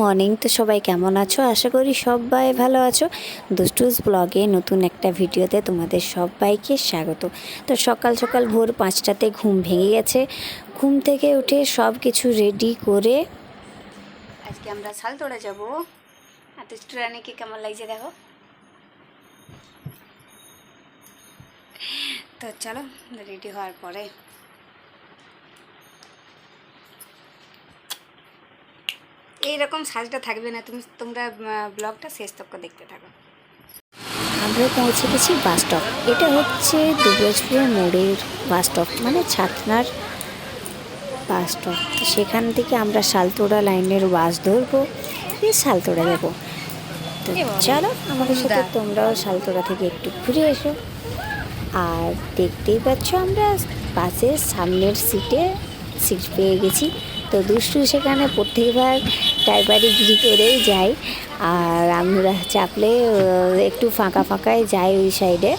Morning. তো সবাই কেমন আছো? আশা করি সবাই ভালো আছো। দুষ্টুস ব্লগে নতুন একটা ভিডিওতে তোমাদের সবাইকে স্বাগত। তো সকাল সকাল ভোর পাঁচটাতে ঘুম ভেঙে গেছে। ঘুম থেকে উঠে সব কিছু রেডি করে আজকে আমরা শাল তোড়া যাব। আর দুষ্টু রানীকে কেমন লাগছে দেখো? তো চলো রেডি হওয়ার পরে এইরকম সাজটা থাকবে না। তুমি তোমরা ব্লগটা শেষ তক দেখতে থাকো। আমরা পৌঁছে গেছি বাস স্টপ। এটা হচ্ছে দুবরাজপুরের মোড়ের বাস স্টপ মানে ছাতনার বাস স্টপ। সেখান থেকে আমরা শালতোড়া লাইনের বাস ধরবো দিয়ে শালতোড়া যাব। তো চলো আমাদের সাথে তোমরাও শালতোড়া থেকে একটু ঘুরে এসো। আর দেখতেই পাচ্ছ আমরা বাসের সামনের সিটে সিট পেয়ে গেছি। তো দুষ্টু সেখানে প্রত্যেকবার ড্রাইভারি গিরি করেই যাই আর আমরা চাপলে একটু ফাঁকা ফাঁকায় যাই ওই সাইডে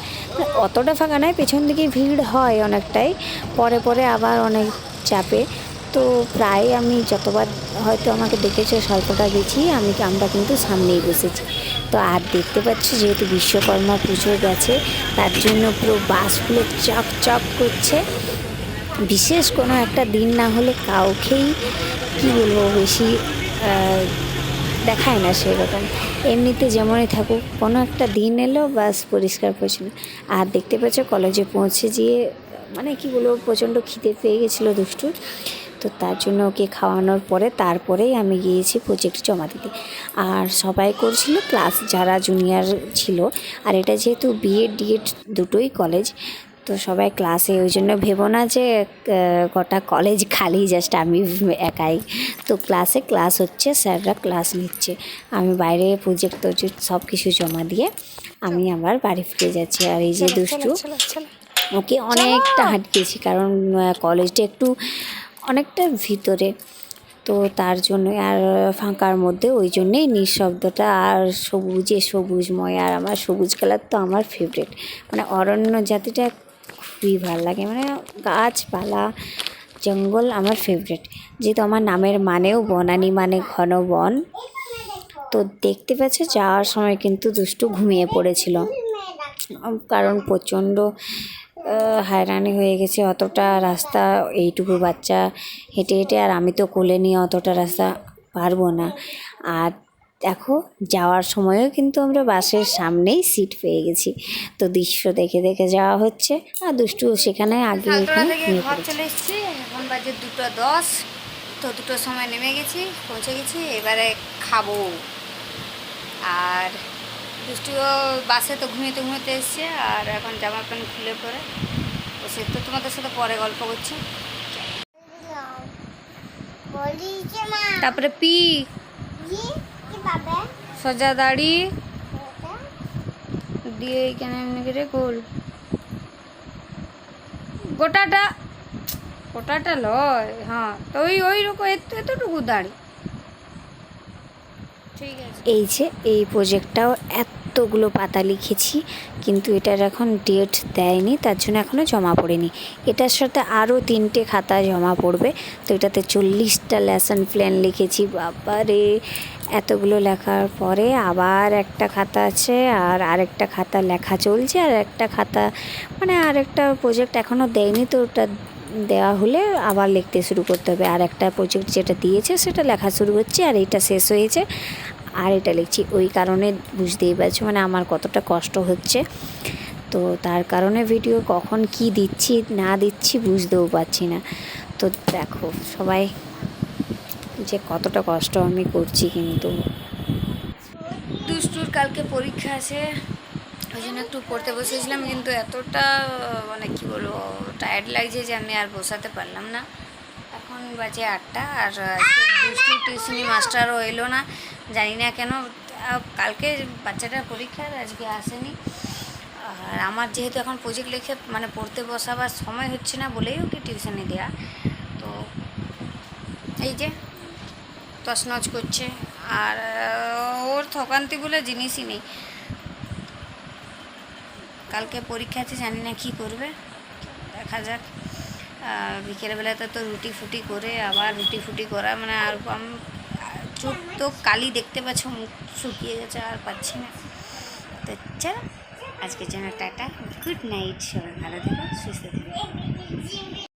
অতটা ফাঁকা নয়, পেছন দিকে ভিড় হয় অনেকটাই। পরে পরে আবার অনেক চাপে। তো প্রায় আমি যতবার হয়তো আমাকে দেখেছ, স্বল্পটা গেছি আমি আমরা কিন্তু সামনেই বসেছি। তো আর দেখতে পাচ্ছি যেহেতু বিশ্বকর্মা পুজো গেছে, তার জন্য পুরো বাসগুলো চক চক করছে। বিশেষ কোনো একটা দিন না হলে কাউকেই, কী বলব, বেশি দেখায় না সেরকম। এমনিতে যেমনই থাকুক, কোনো একটা দিন এলো বাস পরিষ্কার পরিচ্ছন্ন। আর দেখতে পাচ্ছ, কলেজে পৌঁছে গিয়ে মানে কি বলব, প্রচণ্ড খিদে পেয়ে গেছিল দুষ্টুর তো তার জন্য ওকে খাওয়ানোর পরে তারপরেই আমি গিয়েছি প্রজেক্ট জমা দিতে। আর সবাই করছিল ক্লাস যারা জুনিয়র ছিল, আর এটা যেহেতু বিএড ডিএড দুটোই কলেজ তো সবাই ক্লাসে ওই জন্য ভেবো না যে গোটা কলেজ খালি জাস্ট আমি একাই। তো ক্লাসে ক্লাস হচ্ছে স্যাররা ক্লাস নিচ্ছে। আমি বাইরে প্রজেক্ট টজেক্ট সব কিছু জমা দিয়ে আমি আবার বাড়ি ফিরে যাচ্ছি। আর এই যে দুষ্টু ওকে অনেকটা হাঁটিয়েছি কারণ কলেজটা একটু অনেকটা ভিতরে। তো তার জন্য আর ফাঁকার মধ্যে ওই জন্যেই নিঃশব্দটা আর সবুজে সবুজময় আর আমার সবুজ কালার তো আমার ফেভারিট মানে অরণ্য জাতিটা খুবই ভালো লাগে। মানে গাছপালা, জঙ্গল আমার ফেভারিট যেহেতু আমার নামের মানেও বনানি মানে ঘন বন। তো দেখতে পাচ্ছ, যাওয়ার সময় কিন্তু দুষ্টু ঘুমিয়ে পড়েছিল। কারণ প্রচণ্ড হয়রানি হয়ে গেছে। অতটা রাস্তা, এইটুকু বাচ্চা হেঁটে হেঁটে, আর আমি তো কোলে নিয়ে অতটা রাস্তা পারব না। আর দেখো যাওয়ার সময়ও কিন্তু আমরা বাসের সামনেই সিট পেয়ে গেছি। তো দৃশ্য দেখে দেখে যাওয়া হচ্ছে। আর দুষ্টু সেখানে আগে ঘর চলে এসেছি। এখন বাজে দুটো দশ। তো দুটোর সময় নেমে গেছি পৌঁছে গেছি। এবারে খাব। আর দুষ্টুও বাসে তো ঘুমিয়ে ঘুমিয়ে এসছে। আর এখন জামা প্যান্ট খুলে পরে সে তো তোমাদের সাথে পরে গল্প করছি। বলি যে মা তারপরে পি সজা দাড়ি। দিয়ে এইখানে এমনি করে গোল। গোটাটা গোটাটা লয় হ্যাঁ। তো ওই ওই রকম এত এতটুকু দাড়ি। ঠিক আছে। এই যে এই প্রজেক্টটাও এতগুলো পাতা লিখেছি, কিন্তু এটার এখন ডেট দেয়নি, তার জন্য এখনও জমা পড়েনি। এটার সাথে আরও তিনটে খাতা জমা পড়বে, তো এটাতে চল্লিশটা লেসন প্ল্যান লিখেছি। বাবারে, এতগুলো লেখার পরে আবার একটা খাতা আছে, আর আরেকটা খাতা লেখা চলছে, আর একটা খাতা মানে আরেকটা প্রজেক্ট এখনও দেয়নি, তো ওটা দেওয়া হলে আবার লিখতে শুরু করতে হবে। আর একটা প্রজেক্ট যেটা দিয়েছে, সেটা লেখা শুরু হচ্ছে, আর এটা শেষ হয়েছে। আর এটা লিখছি, ওই কারণে বুঝতেই পারছ মানে আমার কতটা কষ্ট হচ্ছে। তো তার কারণে ভিডিও কখন কি দিচ্ছি, না দিচ্ছি বুঝতেও পারছি না। তো দেখো, সবাই যে কতটা কষ্ট আমি করছি কিন্তু। দুষ্টুর কালকে পরীক্ষা আছে, ওই জন্য একটু পড়তে বসেছিলাম, কিন্তু এতটা মানে কি বলব টায়ার্ড লাগছে যে আমি আর বসাতে পারলাম না। এখন বাজে আটটা আর দুষ্টু টিউশনি মাস্টারও এলো না, জানি না কেন কালকে বাচ্চাটার পরীক্ষা আজকে আসেনি। আর আমার যেহেতু এখন প্রজেক্ট লিখে মানে পড়তে বসাবার সময় হচ্ছে না বলেই ওকে টিউশনি দেওয়া তো এই যে, তছনছ করছে। আর ওর থকান্তি বলে জিনিসই নেই। কালকে পরীক্ষা আছে, জানি না কী করবে। দেখা যাক। বিকেলবেলাতে তো রুটি ফুটি করে, আবার রুটি ফুটি করা মানে আর কম চোখ তো কালি দেখতে পাচ্ছ, মুখ শুকিয়ে গেছে, আর পাচ্ছি না। তো চলো, আজকের জন্য টাটা, গুড নাইট সবাই, ভালো থেকো, সুস্থ থেকো।